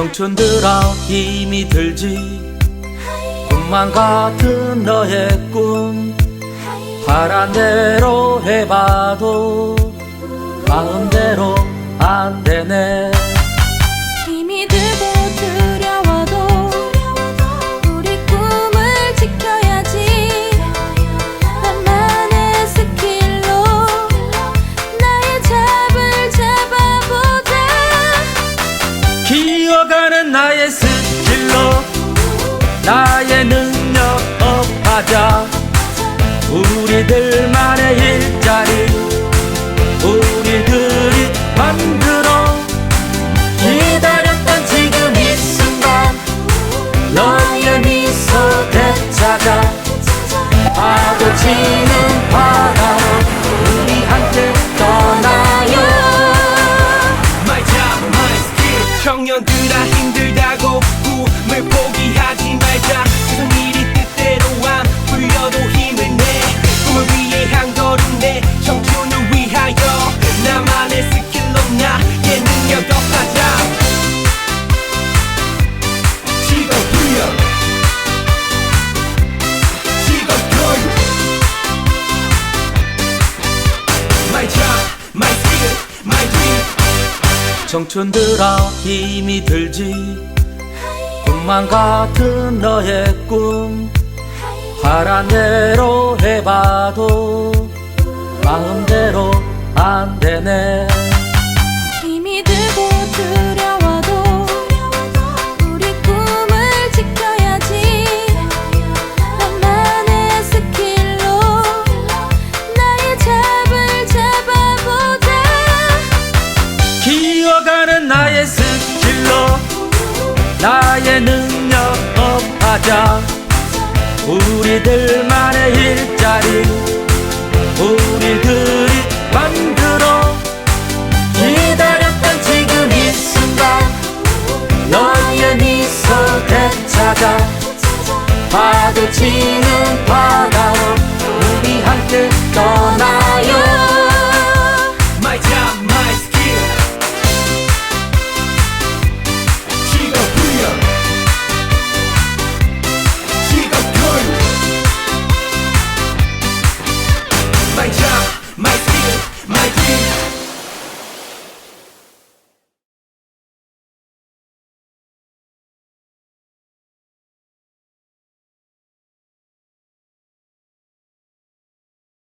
청춘들아 힘이 들지. 꿈만 같은 너의 꿈. 바란 대로 해봐도 마음대로 안 되네 나의 스킬로 나의 능력 업하자. 우리들만의 일자리 청년들아 힘들다고 꿈을 포기하지 청춘들아 힘이 들지. 꿈만 같은 너의 꿈. 바란 대로 해봐도 마음대로 안 되네 나의 스킬로 나의 능력 업하자. 우리들만의 일자리 우리들이 만들어. 기다렸던 지금 이 순간 너의 미소 되찾아. 파도 치는 바다로 우리 함께 떠